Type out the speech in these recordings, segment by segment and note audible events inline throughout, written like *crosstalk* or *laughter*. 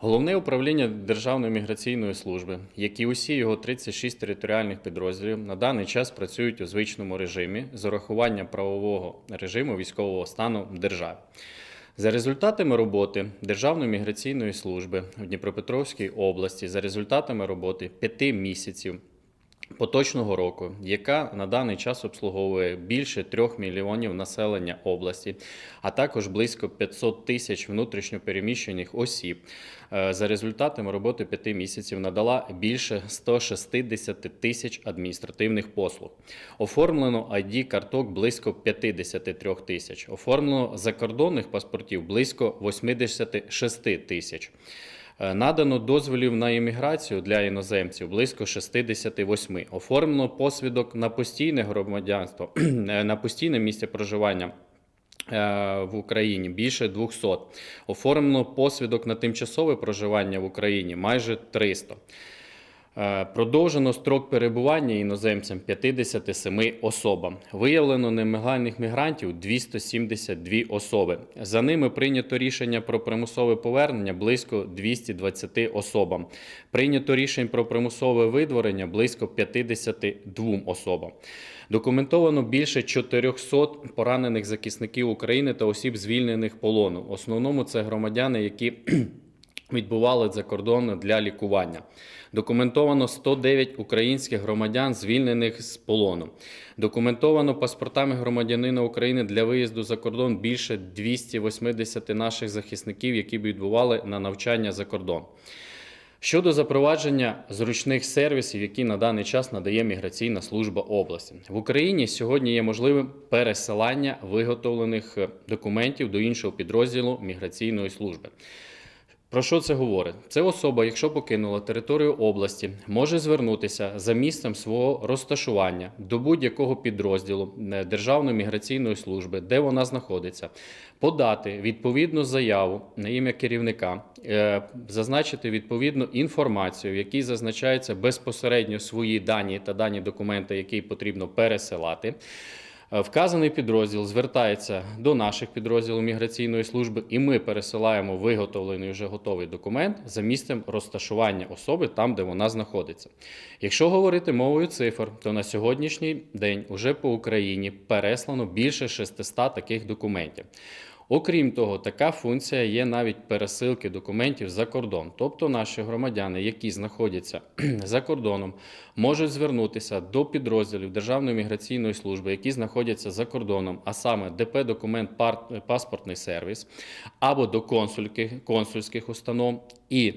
Головне управління Державної міграційної служби, як і усі його 36 територіальних підрозділів, на даний час працюють у звичному режимі з урахуванням правового режиму військового стану в. За результатами роботи Державної міграційної служби в Дніпропетровській області, за результатами роботи п'яти місяців поточного року, яка на даний час обслуговує більше трьох мільйонів населення області, а також близько 500 тисяч внутрішньопереміщених осіб. Е, За результатами роботи п'яти місяців надала більше 160 тисяч адміністративних послуг. Оформлено id карток близько 53 тисяч. Оформлено закордонних паспортів близько 86 тисяч. Е, Надано дозволів на імміграцію для іноземців близько 68. Оформлено посвідок на постійне громадянство, *clears throat* е, на постійне місце проживання е, в Україні більше 200. Оформлено посвідок на тимчасове проживання в Україні майже 300. Е, Продовжено строк перебування іноземцям 57 особам. Виявлено нелегальних мігрантів 272 особи. За ними прийнято рішення про примусове повернення близько 220 особам. Прийнято рішень про примусове видворення близько 52 особам. Документовано більше 400 поранених захисників України та осіб, звільнених полону. В основному це громадяни, які відбували за кордоном для лікування. Документовано 109 українських громадян, звільнених з полону. Документовано паспортами громадянина України для виїзду за кордон більше 280 наших захисників, які б відбували на навчання за кордон. Щодо запровадження зручних сервісів, які на даний час надає міграційна служба області в Україні, сьогодні є можливим пересилання виготовлених документів до іншого підрозділу міграційної служби. Про що це говорить? Це особа, якщо покинула територію області, може звернутися за місцем свого розташування до будь-якого підрозділу е, Державної міграційної служби, де вона знаходиться, подати відповідну заяву на ім'я керівника, е, зазначити відповідну інформацію, в якій зазначаються безпосередньо свої дані та дані документи, які потрібно пересилати. Е, Вказаний підрозділ звертається до наших підрозділів міграційної служби, і ми пересилаємо виготовлений вже готовий документ за місцем розташування особи там, де вона знаходиться. Якщо говорити мовою цифр, то на сьогоднішній день уже по Україні переслано більше 600 таких документів. Окрім того, така функція є навіть пересилки документів за кордон. Тобто наші громадяни, які знаходяться за кордоном, можуть звернутися до підрозділів Державної міграційної служби, які знаходяться за кордоном, а саме ДП документ паспортний сервіс або до консульки- консульських установ і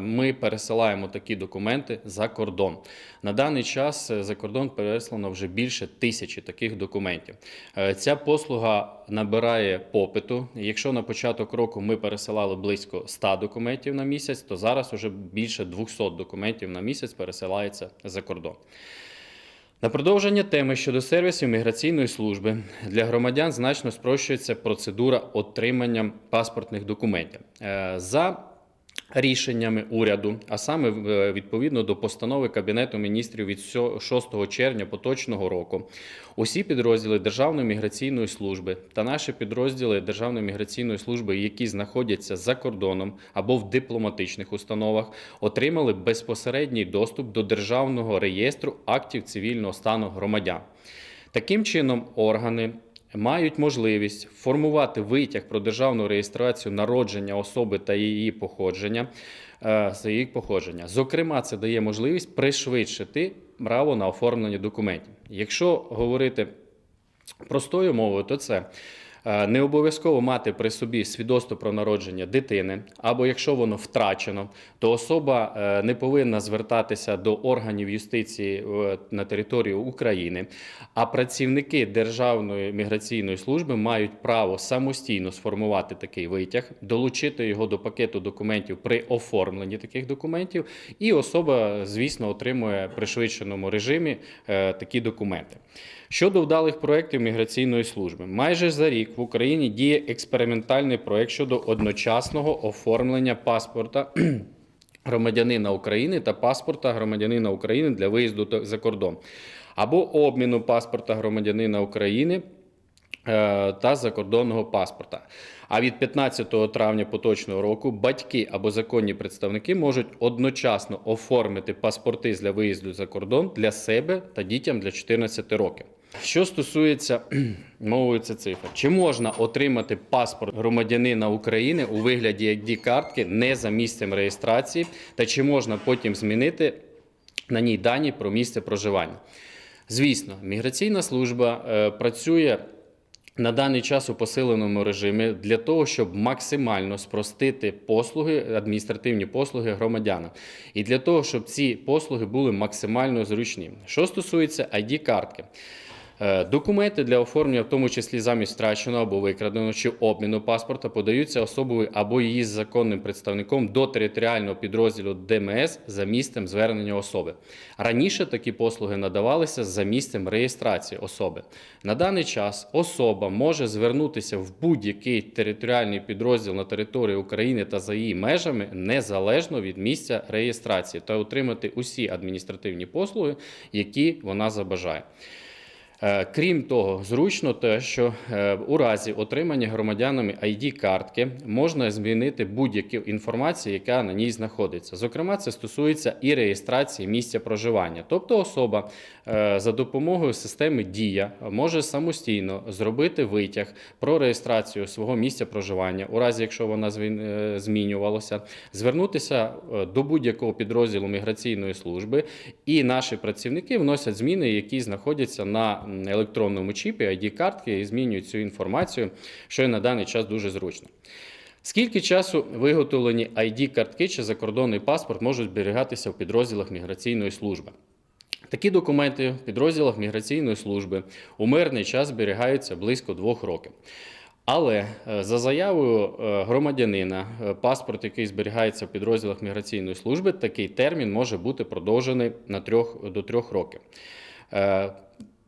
Ми пересилаємо такі документи за кордон. На даний час е, за кордон переслано вже більше тисячі таких документів. Е, Ця послуга набирає попиту. Якщо на початок року ми пересилали близько 100 документів на місяць, то зараз вже більше 200 документів на місяць пересилається за кордон. На продовження теми щодо сервісів міграційної служби для громадян значно спрощується процедура отримання паспортних документів. Е, За рішеннями уряду, а саме е, відповідно до постанови Кабінету міністрів від сьо- 6 червня поточного року, усі підрозділи Державної міграційної служби та наші підрозділи Державної міграційної служби, які знаходяться за кордоном або в дипломатичних установах, отримали безпосередній доступ до державного реєстру актів цивільного стану громадян. Таким чином, органи мають можливість формувати витяг про державну реєстрацію народження особи та її походження. е, її походження. Зокрема, це дає можливість пришвидшити право на оформлення документів. Якщо говорити простою мовою, то це не обов'язково мати при собі свідоцтво про народження дитини, або якщо воно втрачено, то особа е, не повинна звертатися до органів юстиції е, на територію України. А працівники Державної міграційної служби мають право самостійно сформувати такий витяг, долучити його до пакету документів при оформленні таких документів, і особа, звісно, отримує в пришвидшеному режимі е, такі документи. Щодо вдалих проєктів міграційної служби, майже за рік в Україні діє експериментальний проєкт щодо одночасного оформлення паспорта *clears throat* громадянина України та паспорта громадянина України для виїзду за кордон, або обміну паспорта громадянина України е, та закордонного паспорта. А від 15 травня поточного року батьки або законні представники можуть одночасно оформити паспорти для виїзду за кордон для себе та дітям для 14 років. Що стосується мовою це цифр, чи можна отримати паспорт громадянина України у вигляді id картки не за місцем реєстрації, та чи можна потім змінити на ній дані про місце проживання? Звісно, міграційна служба е, працює на даний час у посиленому режимі для того, щоб максимально спростити послуги, адміністративні послуги громадянам, і для того, щоб ці послуги були максимально зручні. Що стосується id картки Документи для оформлення, в тому числі замість втраченого або викраденого чи обміну паспорта, подаються особою або її законним представником до територіального підрозділу ДМС за місцем звернення особи. Раніше такі послуги надавалися за місцем реєстрації особи. На даний час особа може звернутися в будь-який територіальний підрозділ на території України та за її межами незалежно від місця реєстрації та отримати усі адміністративні послуги, які вона забажає. Е, Крім того, зручно те, що е, у разі отримання громадянами id картки можна змінити будь-яку інформацію, яка на ній знаходиться. Зокрема, це стосується і реєстрації місця проживання. Тобто особа е, за допомогою системи Дія може самостійно зробити витяг про реєстрацію свого місця проживання, у разі якщо вона змінювалася, звернутися до будь-якого підрозділу міграційної служби, і наші працівники вносять зміни, які знаходяться на електронному чіпі id картки і змінюють цю інформацію, що на даний час дуже зручно. Скільки часу виготовлені id картки чи закордонний паспорт можуть зберігатися в підрозділах міграційної служби? Такі документи в підрозділах міграційної служби у мирний час зберігаються близько двох років. Але е, за заявою е, громадянина, е, паспорт, який зберігається в підрозділах міграційної служби, такий термін може бути продовжений на трьох, до трьох років.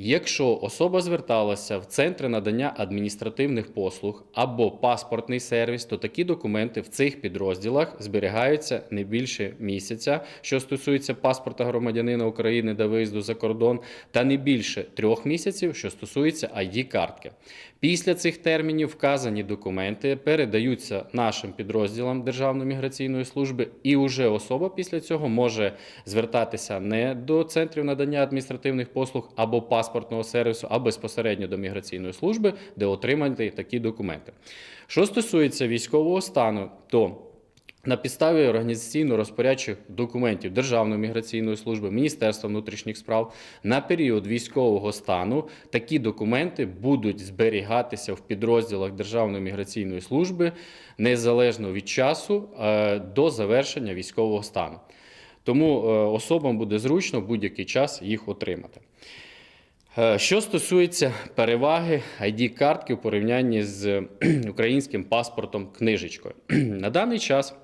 Якщо особа зверталася в центри надання адміністративних послуг або паспортний сервіс, то такі документи в цих підрозділах зберігаються не більше місяця, що стосується паспорта громадянина України до виїзду за кордон, та не більше трьох місяців, що стосується id картки. Після цих термінів вказані документи передаються нашим підрозділам Державної міграційної служби, і уже особа після цього може звертатися не до центрів надання адміністративних послуг або паспортного сервісу, а безпосередньо до міграційної служби, де отримати такі документи. Що стосується військового стану, то на підставі організаційно-розпорядчих документів Державної міграційної служби, Міністерства внутрішніх справ на період військового стану такі документи будуть зберігатися в підрозділах Державної міграційної служби незалежно від часу е, до завершення військового стану. Тому е, особам буде зручно будь-який час їх отримати. Е, Що стосується переваги id картки в порівнянні з українським паспортом книжечкою, *clears throat* на даний час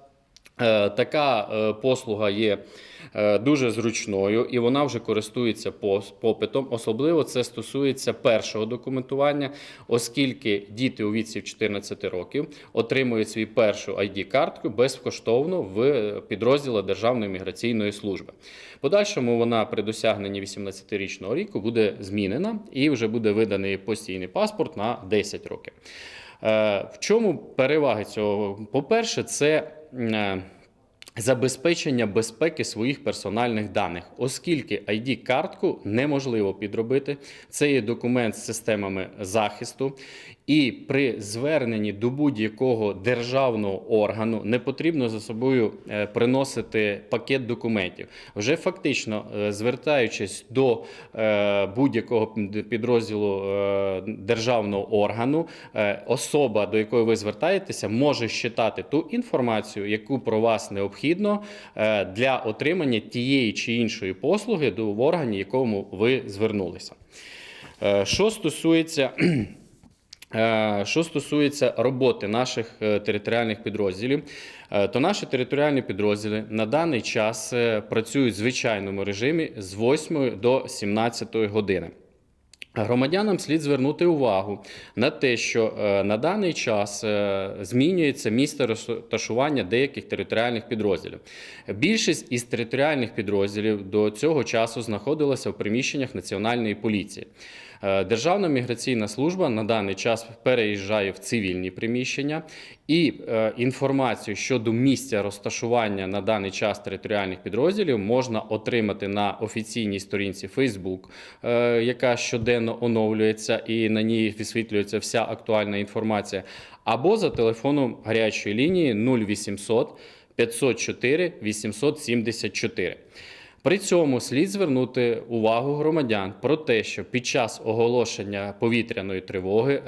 така е, послуга є е, дуже зручною і вона вже користується попитом. Особливо це стосується першого документування, оскільки діти у віці 14 років отримують свій першу id картку безкоштовно в підрозділах Державної міграційної служби. Подальшому вона при досягненні 18-річного віку буде змінена і вже буде виданий постійний паспорт на 10 років. Е, В чому переваги цього? По-перше, це е, забезпечення безпеки своїх персональних даних, оскільки id картку неможливо підробити. Це є документ з системами захисту, і при зверненні до будь-якого державного органу не потрібно за собою е, приносити пакет документів. Вже фактично, е, звертаючись до е, будь-якого підрозділу державного органу, особа, до якої ви звертаєтеся, може щитати ту інформацію, яку про вас необхідно для отримання тієї чи іншої послуги до в органі, якому ви звернулися. Що стосується Що стосується роботи наших е, територіальних підрозділів, е, то наші територіальні підрозділи на даний час е, працюють в звичайному режимі з 8 до 17 години. Громадянам слід звернути увагу на те, що е, на даний час е, змінюється місце розташування деяких територіальних підрозділів. Більшість із територіальних підрозділів до цього часу знаходилася в приміщеннях Національної поліції. Е, Державна міграційна служба на даний час переїжджає в цивільні приміщення, і е, інформацію щодо місця розташування на даний час територіальних підрозділів можна отримати на офіційній сторінці Facebook, е, яка щоденно оновлюється і на ній висвітлюється вся актуальна інформація, або за телефоном гарячої лінії 0800 504 874. При цьому слід звернути увагу громадян про те, що під час оголошення повітряної тривоги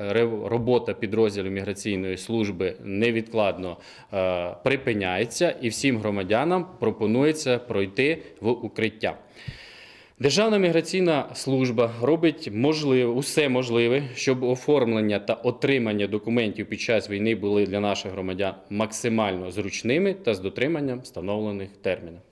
робота підрозділів міграційної служби невідкладно е, припиняється, і всім громадянам пропонується пройти в укриття. Державна міграційна служба робить можливе усе можливе, щоб оформлення та отримання документів під час війни були для наших громадян максимально зручними та з дотриманням встановлених термінів.